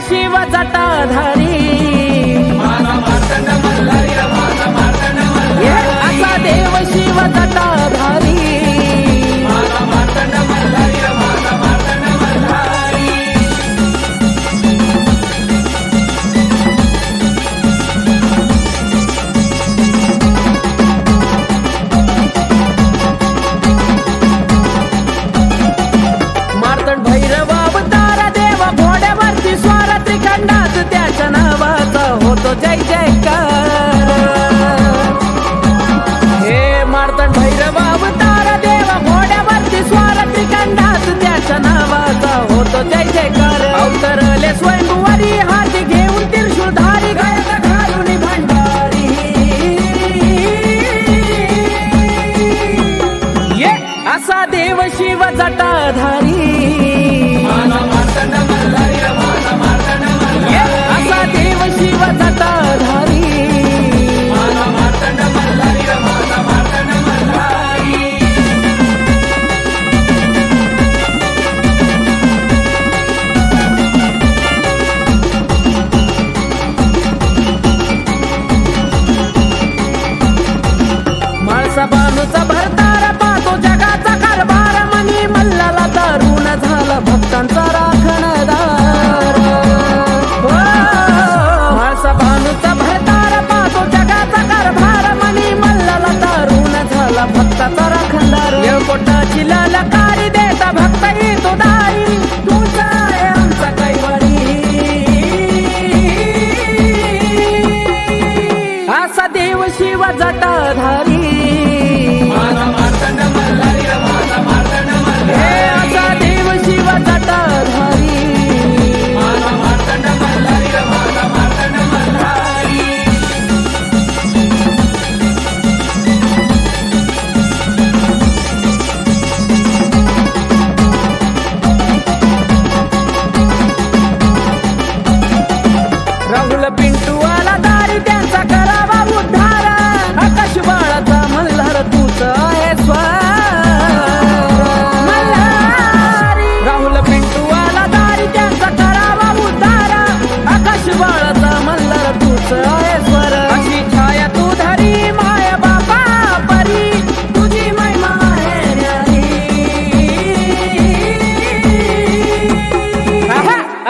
शिवाचा शिवचटाधारी अंदाज त्याच्या नावाचा होतो जय जयकार.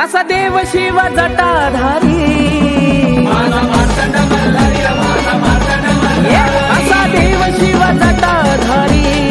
असा देव शिव जटाधारी. असा देव शिव जटाधारी.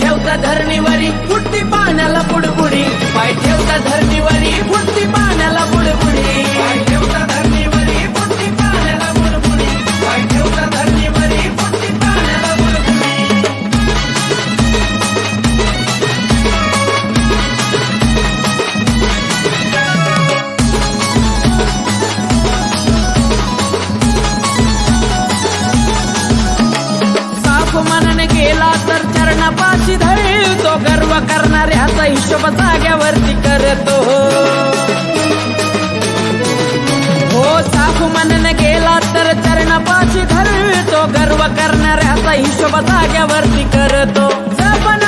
ठेवता धरणीवरी पुट्टी पाण्याला पुडपुडी पाय ठेवता धरणीवरी पुट्टी पाण्याला जाग्यावरती करतो. हो साफ मनन गेला तर चरणापाशी धरतो. गर्व करणाऱ्याचा हिशोब जाग्यावरती करतो. जपन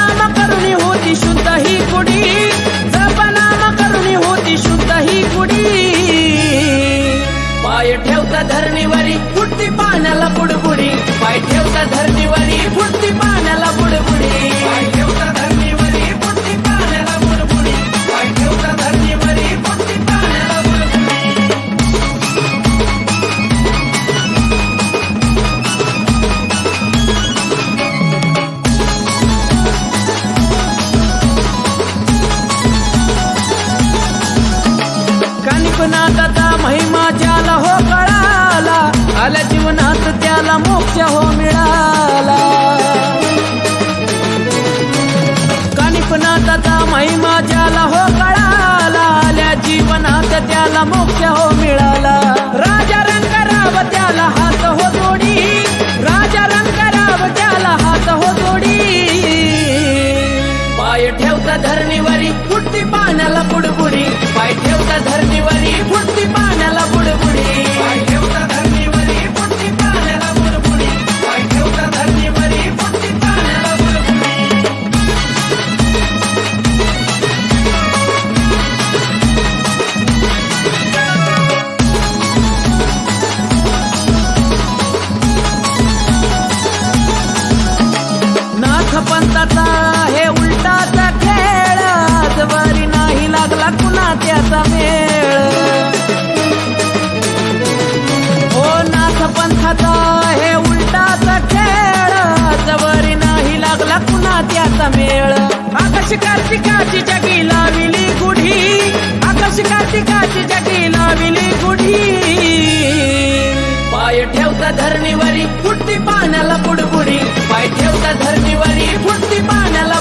जीवनाचा महिमा ज्याला हो कळाला आल्या जीवनात त्याला मोक्ष हो मिळाला. कानिपनाचा महिमा ज्याला हो कळाला आल्या जीवनात त्याला मोक्ष हो मिळाला. राजा रंगराव त्याला हात हो जोडी राजा रंगराव त्याला हात हो जोडी. पाय ठेवता धरणीवरी कुठती पाण्याला पुढ कार्तिकाची जगी लाविली गुढी. आकाश कार्तिकाची जगी लाविली गुढी. पाय ठेवता धरणीवरी फुटती पाण्याला बुडबुडी. पाय ठेवता धरणीवरी फुटती पाण्याला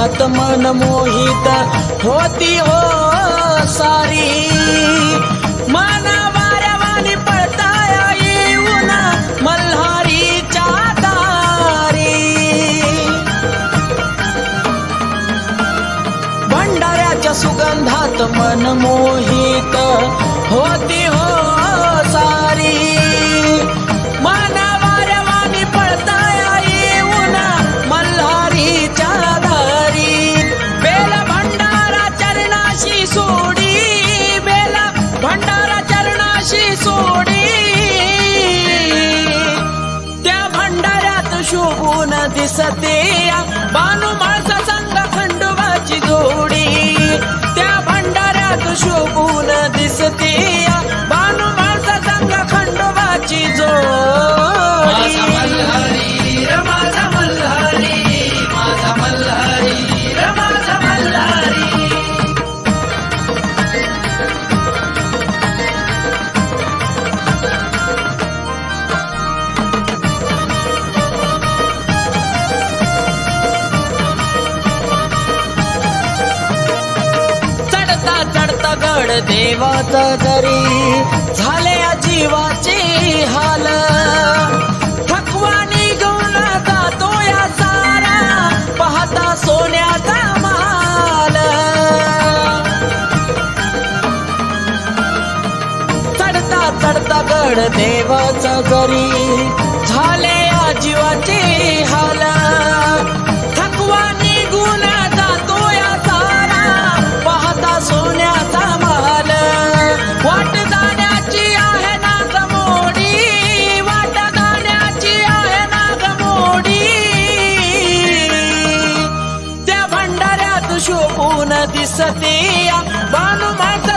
सुगंधात मन मोहित होती हो सारी. माना वाऱ्यावानी पळताया येऊन मल्हारीच्या दारी. भंडाऱ्याच्या सुगंधात मन मोहित होती हो सारी. दिसते बानू माणसा संग खंडोबाची जोडी. असत जरी झाले जीवाचे हाल थकवा निघून जातो या सारा पाहता सोन्याचा माल चढता चढता गड देवाचा जरी दिसते बानू माझा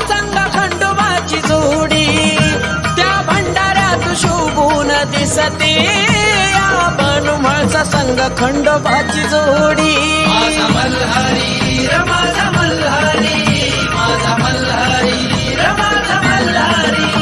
खंडोबाची जोडी. त्या भंडाऱ्यात शोभून दिसते बानू माझा संग खंडोबाची जोडी. माझा मल्हारी र माझा मल्हारी माझा मल्हारी र माझा मल्हारी.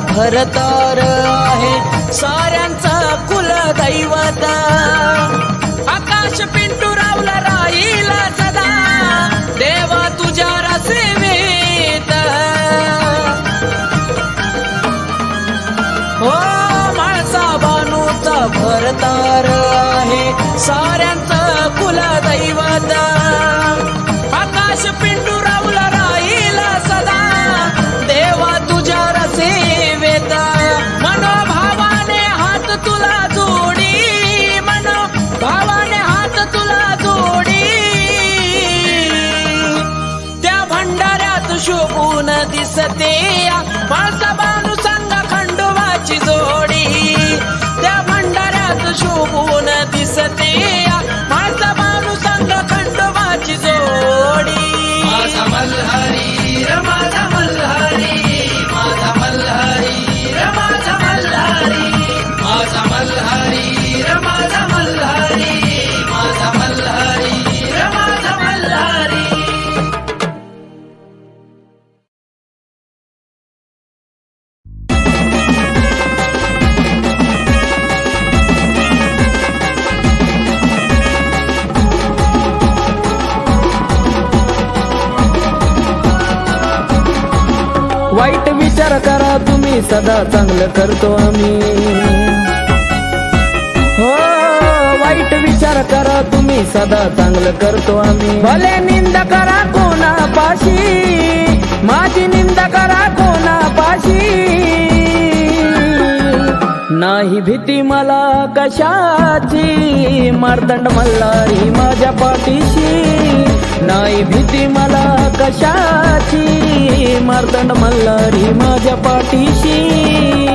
भरतार आहे. साऱ्यांचा कुल दैवत आकाश पिंटू रावला राईला सदा. देवा तुझ्या रसेवेत हो माळसा बानूचा भरतार आहे. साऱ्यांचा कुल दैवत आकाश पिंटू सदा चांगलं करतो आम्ही. हो वाईट विचार करा तुम्ही सदा चांगलं करतो आम्ही. भले निंदा करा कोणा पाशी माझी निंदा करा कोणा पाशी नाही भीती मला कशाची? मारदंड मल्हारी माझ्या पाठीशी. नाही भीती मला कशाची? मारदंड मल्हारी माझ्या पाठीशी.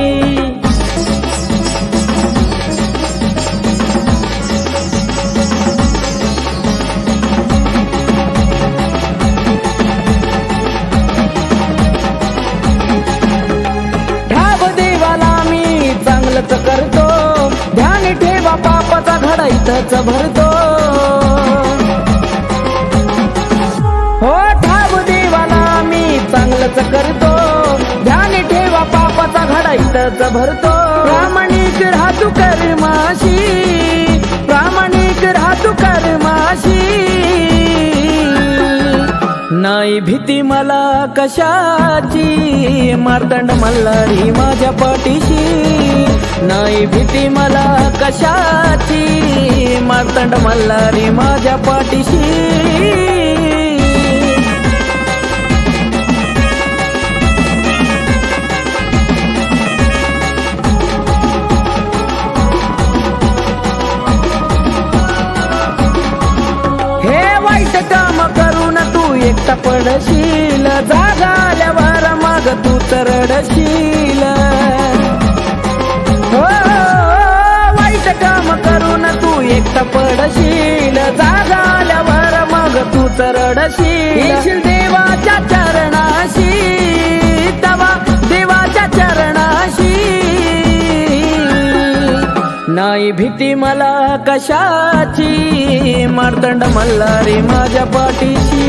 घडा भरतो. हो ठाव देवाला मी चांगलंच करतो. ध्यान ठेवा पापाचा घडा इथंच भरतो. प्रामाणिक राहतू कर्माशी. प्रामाणिक राहतू कर्माशी. नाही भीती मला कशाची? मारदंड मल्हारी माझ्या पाठीशी. नाही भीती मला कशाची? मातंड मल्हारी माझ्या पाठीशी. हे वाईट काम करून तू एकटा पडशील. जागाल्यावर मग तू तरडशील. मग येशील देवाच्या चरणाशी तवा देवाच्या चरणाशी. नाही भीती मला कशाची मारतंड मल्हारी माझ्या पाठीशी.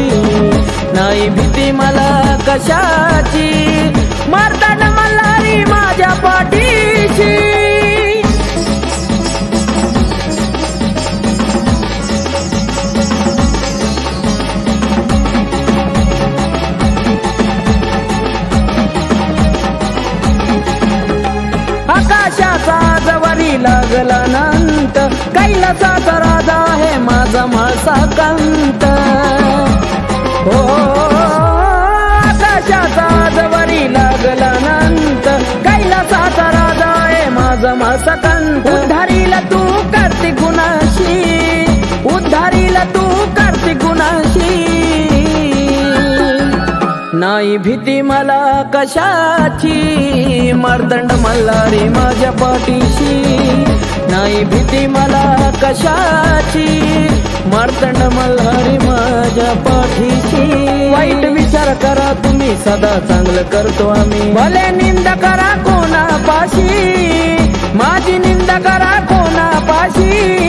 नाही भीती मला कशाची मारदंड मल्हारी माझ्या पाठी तू गुणाशी. उद्धारीला तू करते गुणाशी. नाही भीती मला कशाची. मर्दंड मल्हारी माझ्या पाठीशी. नाही भीती मला कशाची. मर्दंड मल्हारी माझ्या पाठीशी. वाईट विचार करा तुम्ही सदा चांगलं करतो आम्ही. भले निंदा करा कोणापाशी. माझी निंदा करा कोणापाशी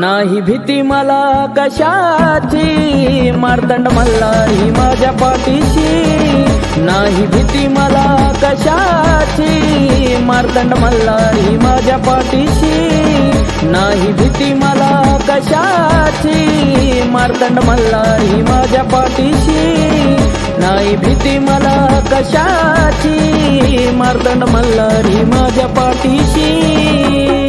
नाही भीती मला कशाची? मारदंड मल्हारी माझ्या पाठीशी. नाही भीती मला कशाची? मारदंड मल्हारी माझ्या पाठीशी. नाही भीती मला कशाची? मारदंड मल्हारी माझ्या पाठीशी. नाही भीती मला कशाची? मारदंड मल्हारी माझ्या पाठीशी.